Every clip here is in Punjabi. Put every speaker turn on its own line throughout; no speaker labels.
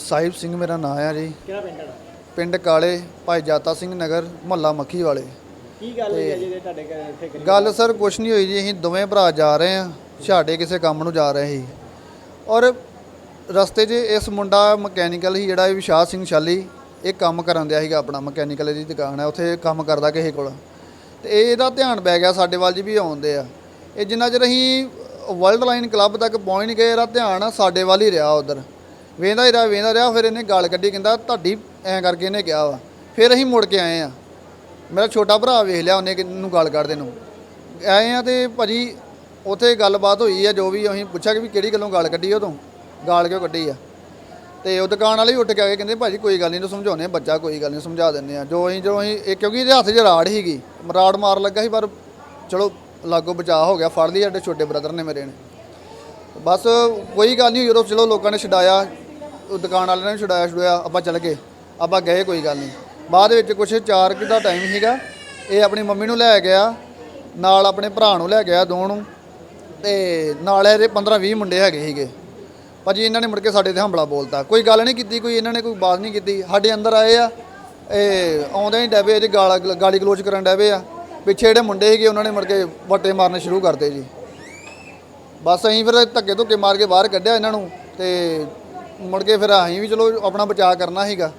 ਸਾਹਿਬ ਸਿੰਘ ਮੇਰਾ ਨਾਮ ਆ ਜੀ।
ਕਿਹੜਾ ਪਿੰਡ ਹੈ
ਪਿੰਡ ਕਾਲੇ ਭਾਈ ਜਾਤਾ ਸਿੰਘ ਨਗਰ ਮੁਹੱਲਾ ਮੱਖੀ ਵਾਲੇ।
ਕੀ ਗੱਲ ਹੋਈ ਹੈ ਜਿਹਦੇ ਤੁਹਾਡੇ ਘਰ ਇੱਥੇ ਕਰੀ?
ਗੱਲ ਸਰ ਕੁਛ ਨਹੀਂ ਹੋਈ ਜੀ ਅਸੀਂ ਦੋਵੇਂ ਭਰਾ ਜਾ ਰਹੇ ਆ ਛਾੜੇ ਕਿਸੇ ਕੰਮ ਨੂੰ ਜਾ ਰਹੇ ਸੀ। ਔਰ ਰਸਤੇ 'ਚ ਇਸ ਮੁੰਡਾ ਮਕੈਨੀਕਲ ਹੀ ਜਿਹੜਾ ਇਹ ਵਿਸ਼ਾਲ ਸਿੰਘ ਸ਼ਾਲੀ ਇਹ ਕੰਮ ਕਰਨ ਦਿਆ ਸੀਗਾ ਆਪਣਾ ਮਕੈਨੀਕਲ ਦੀ ਦੁਕਾਨ ਹੈ ਉੱਥੇ ਕੰਮ ਕਰਦਾ ਕਿਸੇ ਕੋਲ। ਤੇ ਇਹ ਇਹਦਾ ਧਿਆਨ ਪੈ ਗਿਆ ਸਾਡੇ ਵੱਲ ਜੀ ਵੀ ਆਉਂਦੇ ਆ। ਇਹ ਜਿੰਨਾ ਚਿਰ ਅਸੀਂ ਵਰਲਡ ਲਾਈਨ ਕਲੱਬ ਤੱਕ ਪਹੁੰਚ ਨਹੀਂ ਗਏ ਇਹਦਾ ਧਿਆਨ ਸਾਡੇ ਵੱਲ ਹੀ ਰਿਹਾ ਉਧਰ। ਵੇਂਦਾ ਹੀ ਰਿਹਾ, ਵੇਂਦਾ ਰਿਹਾ, ਫਿਰ ਇਹਨੇ ਗਾਲ ਕੱਢੀ, ਕਹਿੰਦਾ ਤੁਹਾਡੀ ਐਂ ਕਰਕੇ ਇਹਨੇ ਕਿਹਾ ਵਾ। ਫਿਰ ਅਸੀਂ ਮੁੜ ਕੇ ਆਏ ਆ। ਮੇਰਾ ਛੋਟਾ ਭਰਾ ਵੇਖ ਲਿਆ ਉਹਨੇ ਨੂੰ ਗਾਲ ਕੱਢਦੇ ਨੂੰ। ਆਏ ਆ ਤੇ ਭਾਜੀ ਉਥੇ ਗੱਲਬਾਤ ਹੋਈ ਆ, ਜੋ ਵੀ ਅਸੀਂ ਪੁੱਛਿਆ ਕਿ ਵੀ ਕਿਹੜੀ ਗੱਲੋਂ ਗਾਲ ਕੱਢੀ ਉਹ ਤੋਂ ਗਾਲ ਕਿਉਂ ਕੱਢੀ ਆ? ਤੇ ਉਹ ਦੁਕਾਨ ਵਾਲੇ ਵੀ ਉੱਠ ਕੇ ਆ ਕੇ ਕਹਿੰਦੇ ਭਾਜੀ ਕੋਈ ਗੱਲ ਨਹੀਂ ਤੂੰ ਸਮਝਾਉਨੇ ਆ ਬੱਚਾ ਕੋਈ ਗੱਲ ਨਹੀਂ, ਸਮਝਾ ਦਿੰਨੇ ਆ ਜੋ ਅਸੀਂ ਜੋ ਅਸੀਂ ਇਹ ਕਿਉਂਕਿ ਇਹਦੇ ਹੱਥ 'ਚ ਰਾੜ ਹੀਗੀ ਰਾੜ ਮਾਰ ਲੱਗਾ ਸੀ, ਪਰ ਚਲੋ ਲਾਗੋ ਬਚਾਅ ਹੋ ਗਿਆ, ਫੜ ਲਈ ਸਾਡੇ ਛੋਟੇ ਬ੍ਰਦਰ ਨੇ ਮੇਰੇ ਨੇ। ਬਸ ਕੋਈ ਗੱਲ ਨਹੀਂ, ਜਦੋਂ ਚਲੋ ਲੋਕਾਂ ਨੇ ਛਡਾਇਆ ਦੁਕਾਨ ਵਾਲਿਆਂ ਨੇ ਛਡਾਇਆ ਛਡਾਇਆ, ਆਪਾਂ ਚੱਲ ਗਏ, ਆਪਾਂ ਗਏ, ਕੋਈ ਗੱਲ ਨਹੀਂ। ਬਾਅਦ ਵਿੱਚ ਕੁਛ 4 ਕਿ ਦਾ ਟਾਈਮ ਸੀਗਾ, ਇਹ ਆਪਣੀ ਮੰਮੀ ਨੂੰ ਲੈ ਗਿਆ, ਨਾਲ ਆਪਣੇ ਭਰਾ ਨੂੰ ਲੈ ਗਿਆ, ਦੋ ਨੂੰ, ਤੇ ਨਾਲ ਇਹਦੇ 15 20 ਮੁੰਡੇ ਹੈਗੇ ਸੀਗੇ। ਭਾਜੀ, ਇਹਨਾਂ ਨੇ ਮੁੜ ਕੇ ਸਾਡੇ ਤੇ ਹਮਲਾ ਬੋਲਤਾ। ਕੋਈ ਗੱਲ ਨਹੀਂ ਕੀਤੀ, ਕੋਈ ਇਹਨਾਂ ਨੇ ਕੋਈ ਬਾਤ ਨਹੀਂ ਕੀਤੀ। ਸਾਡੇ ਅੰਦਰ ਆਏ ਆ, ਇਹ ਆਉਂਦੇ ਹੀ ਡੈਬੇ, ਇਹਦੇ ਗਾਲ, ਗਾਲੀ ਗਲੋਚ ਕਰਨ ਡੈਬੇ ਆ। ਪਿੱਛੇ ਜਿਹੜੇ ਮੁੰਡੇ ਸੀਗੇ, ਉਹਨਾਂ ਨੇ ਮੁੜ ਕੇ ਵੱਟੇ ਮਾਰਨੇ ਸ਼ੁਰੂ ਕਰਤੇ ਜੀ। ਬਸ ਅਸੀਂ ਫਿਰ ਧੱਕੇ ਧੁੱਕੇ ਮਾਰ ਕੇ ਬਾਹਰ ਕੱਢਿਆ ਇਹਨਾਂ ਨੂੰ ਤੇ ਮੁੜ ਕੇ ਫਿਰ ਅਸੀਂ ਵੀ ਚਲੋ ਆਪਣਾ ਬਚਾਅ ਕਰਨਾ ਸੀਗਾ।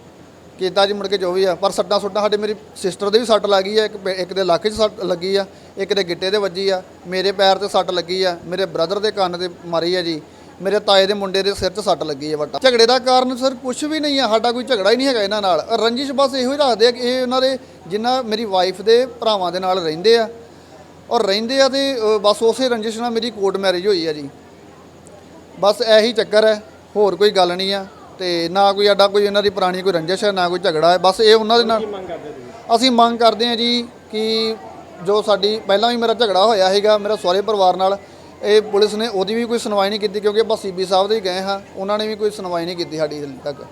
ਕੀਤਾ ਜੀ ਮੁੜ ਕੇ ਜੋ ਵੀ ਆ, ਪਰ ਸੱਟਾਂ ਸੁੱਟਾਂ ਸਾਡੇ ਮੇਰੀ ਸਿਸਟਰ ਦੇ ਵੀ ਸੱਟ ਲੱਗੀ ਆ, ਇੱਕ ਪੇ- ਇੱਕ ਦੇ ਲੱਕ 'ਚ ਸੱਟ ਲੱਗੀ ਆ, ਇੱਕ ਦੇ ਗਿੱਟੇ ਦੇ ਵੱਜੀ ਆ, ਮੇਰੇ ਪੈਰ ਤੇ ਸੱਟ ਲੱਗੀ ਆ, ਮੇਰੇ ਬ੍ਰਦਰ ਦੇ ਕੰਨ ਤੇ ਮਾਰੀ ਆ ਜੀ, ਮੇਰੇ ਤਾਏ ਦੇ ਮੁੰਡੇ ਦੇ ਸਿਰ 'ਚ ਸੱਟ ਲੱਗੀ ਹੈ ਵੱਟਾ। ਝਗੜੇ ਦਾ ਕਾਰਨ ਸਰ ਕੁਝ ਵੀ ਨਹੀਂ ਹੈ ਸਾਡਾ ਕੋਈ ਝਗੜਾ ਹੀ ਨਹੀਂ ਹੈਗਾ ਇਹਨਾਂ ਨਾਲ। ਰੰਜਿਸ਼ ਬਸ ਇਹੋ ਹੀ ਰੱਖਦੇ ਆ ਕਿ ਇਹ ਉਹਨਾਂ ਦੇ ਜਿੰਨਾ ਮੇਰੀ ਵਾਈਫ ਦੇ ਭਰਾਵਾਂ ਦੇ ਨਾਲ ਰਹਿੰਦੇ ਆ ਔਰ ਰਹਿੰਦੇ ਆ ਤੇ ਬਸ ਉਸੇ ਰੰਜਿਸ਼ ਨਾਲ ਮੇਰੀ ਕੋਰਟ ਮੈਰਿਜ ਹੋਈ ਆ ਜੀ। ਬਸ ਇਹੀ ਚੱਕਰ ਹੈ ਹੋਰ ਕੋਈ ਗੱਲ ਨਹੀਂ ਆ ਤੇ ਨਾ ਕੋਈ ਸਾਡਾ ਕੋਈ ਇਹਨਾਂ ਦੀ ਪੁਰਾਣੀ ਕੋਈ ਰੰਜਿਸ਼ ਹੈ ਨਾ ਕੋਈ ਝਗੜਾ ਹੈ ਬਸ ਇਹ ਉਹਨਾਂ ਦੇ ਨਾਲ ਅਸੀਂ ਮੰਗ ਕਰਦੇ ਹਾਂ ਜੀ ਕਿ ਜੋ ਸਾਡੀ ਪਹਿਲਾਂ ਵੀ ਮੇਰਾ ਝਗੜਾ ਹੋਇਆ ਸੀਗਾ ਮੇਰਾ ਸਹੁਰੇ ਪਰਿਵਾਰ ਨਾਲ ਇਹ ਪੁਲਿਸ ਨੇ ਉਹਦੀ ਵੀ ਕੋਈ ਸੁਣਵਾਈ ਨਹੀਂ ਕੀਤੀ ਕਿਉਂਕਿ ਆਪਾਂ ਸੀਬੀ ਸਾਹਿਬ ਦੇ ਹੀ ਗਏ ਹਾਂ ਉਹਨਾਂ ਨੇ ਵੀ ਕੋਈ ਸੁਣਵਾਈ ਨਹੀਂ ਕੀਤੀ ਸਾਡੀ ਹਾਲੇ ਤੱਕ।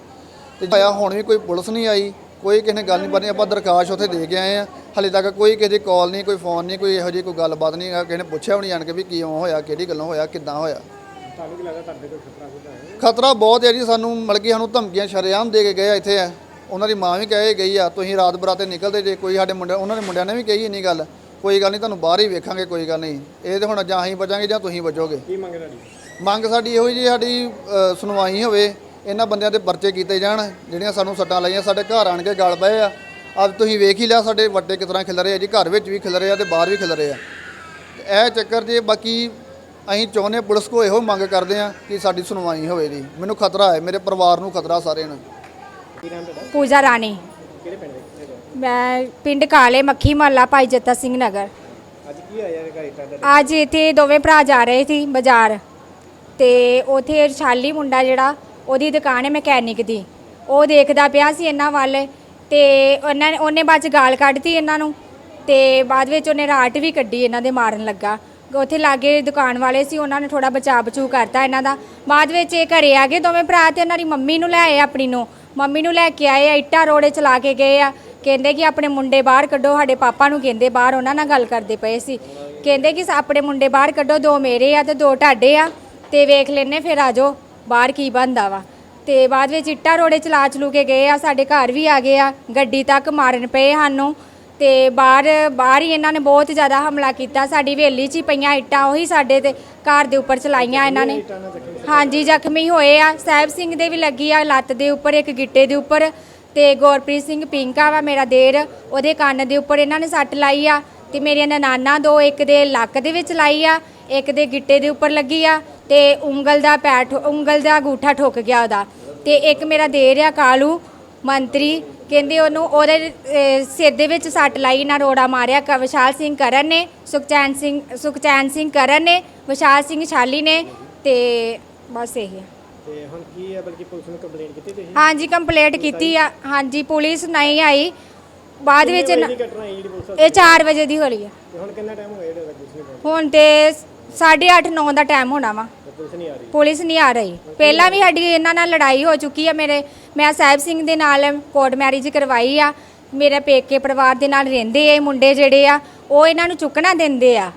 ਤੇ ਆਇਆ ਹੁਣ ਵੀ ਕੋਈ ਪੁਲਿਸ ਨਹੀਂ ਆਈ ਕੋਈ ਕਿਸੇ ਨੇ ਗੱਲ ਨਹੀਂ ਬਣੀ ਆਪਾਂ ਦਰਖਾਸਤ ਉੱਥੇ ਦੇ ਕੇ ਆਏ ਆ। ਹਾਲੇ ਤੱਕ ਕੋਈ ਕਿਸੇ ਦੀ ਕਾਲ ਨਹੀਂ ਕੋਈ ਫੋਨ ਨਹੀਂ ਕੋਈ ਇਹੋ ਜਿਹੀ ਕੋਈ ਗੱਲਬਾਤ ਨਹੀਂ ਕਿਸੇ ਨੇ ਪੁੱਛਿਆ ਵੀ ਨਹੀਂ ਜਾਣ ਕੇ ਵੀ ਕਿਉਂ ਹੋਇਆ ਕਿਹੜੀ ਗੱਲੋਂ ਹੋਇਆ ਕਿੱਦਾਂ ਹੋਇਆ।
ਤੁਹਾਨੂੰ ਕੀ ਲੱਗਦਾ ਤੁਹਾਡੇ ਕੋਲ ਖਤਰਾ ਹੁੰਦਾ ਹੈ?
ਖਤਰਾ ਬਹੁਤ ਹੈ ਜੀ ਸਾਨੂੰ ਮਤਲਬ ਕਿ ਸਾਨੂੰ ਧਮਕੀਆਂ ਸ਼ਰੇਆਮ ਦੇ ਕੇ ਗਏ ਆ ਇੱਥੇ। ਆ ਉਹਨਾਂ ਦੀ ਮਾਂ ਵੀ ਕਹੇ ਗਈ ਆ ਤੁਸੀਂ ਰਾਤ ਬਰਾਤੇ ਨਿਕਲਦੇ ਜੇ ਕੋਈ ਸਾਡੇ ਮੁੰਡੇ ਉਹਨਾਂ ਦੇ ਮੁੰਡਿਆਂ ਨੇ ਵੀ ਕਹੀ ਇੰਨੀ ਗੱਲ ਕੋਈ ਗੱਲ ਨਹੀਂ ਤੁਹਾਨੂੰ ਬਾਹਰ ਹੀ ਵੇਖਾਂਗੇ ਕੋਈ ਗੱਲ ਨਹੀਂ। ਇਹ ਤੇ ਹੁਣ ਜਾਂ ਅਸੀਂ ਬਚਾਂਗੇ ਜਾਂ ਤੁਸੀਂ ਬਚੋਗੇ।
ਕੀ ਮੰਗ ਤੁਹਾਡੀ?
ਮੰਗ ਸਾਡੀ ਇਹੋ ਜੀ ਸਾਡੀ ਅ, ਸੁਣਵਾਈ ਹੋਵੇ। ਇਹਨਾਂ ਬੰਦਿਆਂ ਦੇ ਪਰਚੇ ਕੀਤੇ ਜਾਣ ਜਿਹੜੀਆਂ ਸਾਨੂੰ ਸੱਟਾਂ ਲਾਈਆਂ ਸਾਡੇ ਘਰ ਆਣ ਕੇ ਗਲ ਪਏ ਆ। ਅੱਜ ਤੁਸੀਂ ਵੇਖ ਹੀ ਲਿਆ ਸਾਡੇ ਵੱਡੇ ਕਿਸ ਤਰ੍ਹਾਂ ਖਿਲ ਰਹੇ ਆ ਜੀ ਘਰ ਵਿੱਚ ਵੀ ਖਿਲ ਰਹੇ ਆ ਤੇ ਬਾਹਰ ਵੀ ਖਿਲ ਰਹੇ ਆ। ਤੇ ਇਹ ਚੱਕਰ ਜੇ ਬਾਕੀ ਅਸੀਂ ਚਾਹੁੰਦੇ ਪੁਲਿਸ ਕੋ ਇਹੋ ਮੰਗ ਕਰਦੇ ਆ ਕਿ ਸਾਡੀ ਸੁਣਵਾਈ ਹੋਵੇ ਜੀ। ਮੈਨੂੰ ਖਤਰਾ ਹੈ ਮੇਰੇ ਪਰਿਵਾਰ ਨੂੰ ਖਤਰਾ ਸਾਰਿਆਂ ਨੂੰ।
ਪੂਜਾ ਰਾਣੀ।
ਕਿਹੜੇ ਪਿੰਡ ਦੇ?
ਮੈਂ ਪਿੰਡ ਕਾਲੇ ਮੱਖੀ ਮਹੱਲਾ ਭਾਈ ਜੱਤਾ ਸਿੰਘ ਨਗਰ।
ਅੱਜ ਕੀ ਹੋਇਆ ਇਹ ਘਰ ਤੁਹਾਡੇ
ਅੱਜ ਇੱਥੇ ਦੋਵੇਂ ਭਰਾ ਜਾ ਰਹੇ ਸੀ ਬਾਜ਼ਾਰ। ਤੇ ਉਥੇ ਛਾਲੀ ਮੁੰਡਾ ਜਿਹੜਾ ਉਹਦੀ ਦੁਕਾਨ ਹੈ ਮਕੈਨਿਕ ਦੀ। ਉਹ ਦੇਖਦਾ ਪਿਆ ਸੀ ਇਹਨਾਂ ਵੱਲ ਤੇ ਉਹਨਾਂ ਨੇ ਉਹਨੇ ਬਾਅਦ ਚ ਗਾਲ ਕੱਢਤੀ ਇਹਨਾਂ ਨੂੰ ਤੇ ਬਾਅਦ ਵਿੱਚ ਉਹਨੇ ਰਾਟ ਵੀ ਕੱਢੀ ਇਹਨਾਂ ਦੇ ਮਾਰਨ ਲੱਗਾ। ਉੱਥੇ ਲਾਗੇ ਦੁਕਾਨ ਵਾਲੇ ਸੀ, ਉਹਨਾਂ ਨੇ ਥੋੜਾ ਬਚਾਅ ਬਚੂ ਕਰਤਾ ਇਹਨਾਂ ਦਾ। ਬਾਅਦ ਵਿੱਚ ਇਹ ਘਰੇ ਆ ਗਏ, ਦੋਵੇਂ ਭਰਾ ਤੇ ਉਹਨਾਂ ਦੀ ਮੰਮੀ ਨੂੰ ਲੈ ਆਏ ਆਪਣੀ ਨੂੰ। ਮੰਮੀ ਨੂੰ ਲੈ ਕੇ ਆਏ ਆ ਇੱਟਾਂ ਰੋੜੇ ਚਲਾ ਕੇ ਗਏ ਆ। ਕਹਿੰਦੇ ਕਿ ਆਪਣੇ ਮੁੰਡੇ ਬਾਹਰ ਕੱਢੋ, ਸਾਡੇ ਪਾਪਾ ਨੂੰ ਕਹਿੰਦੇ ਬਾਹਰ, ਉਹਨਾਂ ਨਾਲ ਗੱਲ ਕਰਦੇ ਪਏ ਸੀ। ਕਹਿੰਦੇ ਕਿ ਆਪਣੇ ਮੁੰਡੇ ਬਾਹਰ ਕੱਢੋ, ਦੋ ਮੇਰੇ ਆ ਤੇ ਦੋ ਤੁਹਾਡੇ ਆ ਤੇ ਵੇਖ ਲੈਨੇ ਫਿਰ ਆ ਜਾਓ। ਬਾਹਰ ਕੀ ਬੰਦਾ ਵਾ। ਤੇ ਬਾਅਦ ਵਿੱਚ ਇੱਟਾਂ ਰੋੜੇ ਚਲਾ ਚਲੂ ਕੇ ਗਏ ਆ, ਸਾਡੇ ਘਰ ਵੀ ਆ ਗਏ ਆ, ਗੱਡੀ ਤੱਕ ਮਾਰਨ ਪਏ ਸਾਨੂੰ। ਤੇ ਬਾਹਰ ਬਾਹਰ ਹੀ ਇਹਨਾਂ ਨੇ ਬਹੁਤ ਜ਼ਿਆਦਾ ਹਮਲਾ ਕੀਤਾ। ਸਾਡੀ ਹਵੇਲੀ 'ਚ ਹੀ ਪਈਆਂ ਇੱਟਾਂ, ਉਹੀ ਸਾਡੇ ਤੇ ਘਰ ਦੇ ਉੱਪਰ ਚਲਾਈਆਂ ਇਹਨਾਂ ਨੇ। ਹਾਂਜੀ, ਜ਼ਖਮੀ ਹੋਏ ਆ। ਸਾਹਿਬ ਸਿੰਘ ਦੇ ਵੀ ਲੱਗੀ ਆ ਲੱਤ ਦੇ ਉੱਪਰ, ਇੱਕ ਗਿੱਟੇ ਦੇ ਉੱਪਰ। ਤੇ ਗੁਰਪ੍ਰੀਤ ਸਿੰਘ ਪਿੰਕਾ ਵਾ ਮੇਰਾ ਦੇਰ, ਉਹਦੇ ਕੰਨ ਦੇ ਉੱਪਰ ਇਹਨਾਂ ਨੇ ਸੱਟ ਲਾਈ ਆ। ਤੇ ਮੇਰੀਆਂ ਨਨਾਨਾ ਦੋ ਇੱਕ ਦੇ ਲੱਕ ਦੇ ਵਿੱਚ ਲਾਈ ਆ ਇੱਕ ਦੇ ਗਿੱਟੇ ਦੇ ਉੱਪਰ ਲੱਗੀ ਆ ਤੇ ਉਂਗਲ ਦਾ ਪੈਰ ਉਂਗਲ ਦਾ ਅੰਗੂਠਾ ਠੁੱਕ ਗਿਆ ਉਹਦਾ। ਤੇ ਇੱਕ ਮੇਰਾ ਦੇਰ ਆ ਕਾਲੂ ਮੰਤਰੀ ਕਹਿੰਦੇ ਉਹਨੂੰ ਉਹਦੇ ਸਿਰ ਦੇ ਵਿੱਚ ਸੱਟ ਲਾਈ ਨਾ ਰੋੜਾ ਮਾਰਿਆ ਕ- ਵਿਸ਼ਾਲ ਸਿੰਘ ਕਰਨ ਨੇ ਸੁਖਚੈਨ ਸਿੰਘ ਸੁਖਚੈਨ ਸਿੰਘ ਕਰਨ ਨੇ ਵਿਸ਼ਾਲ ਸਿੰਘ ਛਾਲੀ ਨੇ ਤੇ ਬਸ ਇਹੀ ਆ।
ਤੇ ਹੁਣ ਕੀ ਹੈ ਬਲਕਿ ਪੁਲਿਸ ਨੂੰ ਕੰਪਲੇਂਟ ਕੀਤੀ ਤੁਸੀਂ?
ਹਾਂਜੀ ਕੰਪਲੇਂਟ ਕੀਤੀ ਆ। ਹਾਂਜੀ ਪੁਲਿਸ ਨਹੀਂ ਆਈ। ਬਾਅਦ ਵਿੱਚ
ਕਿੰਨੇ
ਨ-
ਵਜੇ ਦੀ ਘਟਨਾ ਹੈ ਜਿਹੜੀ ਪੁਲਿਸ ਵਾਲੀ?
ਇਹ 4 ਵਜੇ ਦੀ ਆ
ਤੇ ਹੁਣ ਕਿੰਨਾ ਟਾਈਮ ਹੋਇਆ ਜਿਹੜਾ ਪੁਲਿਸ ਨਹੀਂ ਪਹੁੰਚੀ
ਹੁਣ ਤੇ 8:30 9 ਦਾ ਟਾਈਮ ਹੋਣਾ ਵਾ।
ਤੇ ਪੁਲਿਸ ਨਹੀਂ ਆ ਰਹੀ?
ਪੁਲਿਸ ਨਹੀਂ ਆ ਰਹੀ। ਪਹਿਲਾਂ ਵੀ ਸਾਡੀ ਇਹਨਾਂ ਨਾਲ ਲੜਾਈ ਹੋ ਚੁੱਕੀ ਆ ਮੇਰੇ। ਮੈਂ ਸਾਹਿਬ ਸਿੰਘ ਦੇ ਨਾਲ ਕੋਰਟ ਮੈਰਿਜ ਕਰਵਾਈ ਆ। ਮੇਰੇ ਪੇਕੇ ਪਰਿਵਾਰ ਦੇ ਨਾਲ ਰਹਿੰਦੇ ਆ ਇਹ ਮੁੰਡੇ ਜਿਹੜੇ ਆ ਉਹ ਇਹਨਾਂ ਨੂੰ ਚੁੱਕਣਾ ਦਿੰਦੇ ਆ।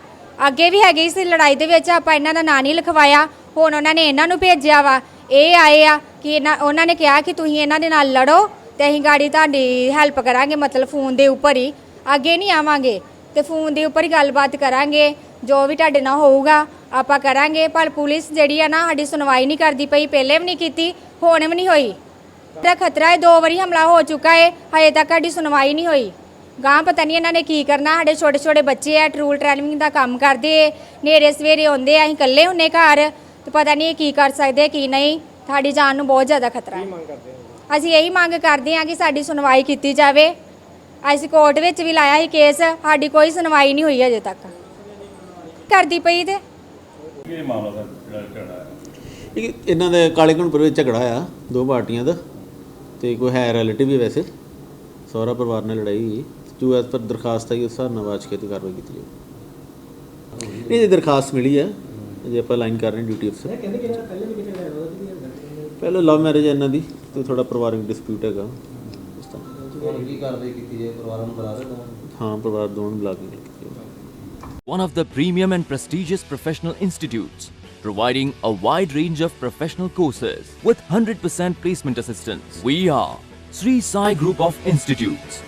ਅੱਗੇ ਵੀ ਹੈਗੀ ਸੀ ਲੜਾਈ ਦੇ ਵਿੱਚ ਆਪਾਂ ਇਹਨਾਂ ਦਾ ਨਾਂ ਨਹੀਂ ਲਿਖਵਾਇਆ। ਹੁਣ ਉਹਨਾਂ ਨੇ ਇਹਨਾਂ ਨੂੰ ਭੇਜਿਆ ਵਾ। ਇਹ ਆਏ ਆ ਕਿ ਇਹਨਾਂ ਉਹਨਾਂ ਨੇ ਕਿਹਾ ਕਿ ਤੁਸੀਂ ਇਹਨਾਂ ਦੇ ਨਾਲ ਲੜੋ। ਤੇ ਅਸੀਂ ਗਾੜੀ ਤੁਹਾਡੀ ਹੈਲਪ ਕਰਾਂਗੇ, ਮਤਲਬ ਫੋਨ ਦੇ ਉੱਪਰ ਹੀ। ਅੱਗੇ ਨਹੀਂ ਆਵਾਂਗੇ, ਤੇ ਫੋਨ ਦੇ ਉੱਪਰ ਹੀ ਗੱਲਬਾਤ ਕਰਾਂਗੇ। ਜੋ ਵੀ ਤੁਹਾਡੇ ਨਾਲ ਹੋਊਗਾ, ਆਪਾਂ ਕਰਾਂਗੇ। ਪਰ ਪੁਲਿਸ ਜਿਹੜੀ ਆ ਨਾ, ਸਾਡੀ ਸੁਣਵਾਈ ਨਹੀਂ ਕਰਦੀ ਪਈ, ਪਹਿਲੇ ਵੀ ਨਹੀਂ ਕੀਤੀ, ਹੁਣ ਵੀ ਨਹੀਂ ਹੋਈ। ਤਾਂ ਖਤਰਾ ਹੈ, ਦੋ ਵਾਰੀ ਹਮਲਾ ਹੋ ਚੁੱਕਾ ਹੈ ਹਜੇ ਤੱਕ ਸਾਡੀ ਸੁਣਵਾਈ ਨਹੀਂ ਹੋਈ। ਗਾਂ ਪਤਾ ਨਹੀਂ ਇਹਨਾਂ ਨੇ ਕੀ ਕਰਨਾ, ਸਾਡੇ ਛੋਟੇ ਛੋਟੇ ਬੱਚੇ ਆ ਟਰੂਲ ਟਰੈਵਲਿੰਗ ਦਾ ਕੰਮ ਕਰਦੇ ਨੇਰੇ ਸਵੇਰੇ ਆਉਂਦੇ ਆ, ਅਸੀਂ ਇਕੱਲੇ ਹੁੰਨੇ ਘਰ, ਤੇ ਪਤਾ ਨਹੀਂ ਇਹ ਕੀ ਕਰ ਸਕਦੇ, ਕੀ ਨਹੀਂ। ਸਾਡੀ ਜਾਨ ਨੂੰ ਬਹੁਤ ਜ਼ਿਆਦਾ ਖਤਰਾ ਹੈ? ਅਸੀਂ ਇਹੀ ਮੰਗ ਕਰਦੇ ਹਾਂ ਕਿ ਸਾਡੀ ਸੁਣਵਾਈ ਕੀਤੀ ਜਾਵੇ। ਅਸੀਂ ਕੋਰਟ ਵਿੱਚ ਵੀ ਲਾਇਆ ਸੀ ਕੇਸ ਸਾਡੀ ਕੋਈ ਸੁਣਵਾਈ ਨਹੀਂ ਹੋਈ ਅਜੇ ਤੱਕ। ਕਰਦੀ ਪਈ ਤੇ।
ਇਹ ਮਾਮਲਾ ਸਰ ਜਿਹੜਾ ਝਗੜਾ ਹੈ?
ਇਹ ਇਹਨਾਂ ਦੇ ਕਾਲੇ ਘਣਪੁਰ ਵਿੱਚ ਝਗੜਾ ਆ ਦੋ ਪਾਰਟੀਆਂ ਦਾ ਤੇ ਕੋਈ ਹੈ ਰਿਲੇਟਿਵ ਹੀ ਵੈਸੇ। ਸਹੁਰਾ ਪਰਿਵਾਰ ਨਾਲ ਲੜਾਈ ਹੋਈ। ਜੋ ਐਸ ਪਰ ਦਰਖਾਸਤ ਆਈ ਉਸ ਹਿਸਾਬ ਨਾਲ ਵਾਚ ਕੇ ਤੇ ਕਾਰਵਾਈ ਕੀਤੀ ਜਾਊ। ਇਹ ਜੀ ਦਰਖਾਸਤ ਮਿਲੀ ਹੈ ਜੇ ਆਪਾਂ ਲਾਈਨ ਕਰ ਰਹੇ ਡਿਊਟੀ ਅਫਸਰ
ਕਹਿੰਦੇ ਕਿ ਪਹਿਲੇ ਵੀ ਕਿਤੇ ਲੜਦਾ
ਪਹਿਲਾਂ ਲਵ ਮੈਰਿਜ ਇਹਨਾਂ ਦੀ ਤੇ ਥੋੜਾ ਪਰਿਵਾਰਕ ਡਿਸਪਿਊਟ ਹੈਗਾ ਇਸ ਤਰ੍ਹਾਂ
ਹੁਣ ਕੀ ਕਾਰਵਾਈ ਕੀਤੀ ਜਾਏ ਪਰਿਵਾਰਾਂ ਨੂੰ ਬੁਲਾ ਰਹੇ ਦੋਵਾਂ ਨੂੰ?
ਹਾਂ ਪਰਿਵਾਰ ਦੋਵਾਂ ਨੂੰ ਬੁਲਾ ਕੇ ਗੱਲ ਕੀਤੀ ਜਾਊ।
one of the premium and prestigious professional institutes, providing a wide range of professional courses with 100% placement assistance. We are Sri Sai Group of Institutes,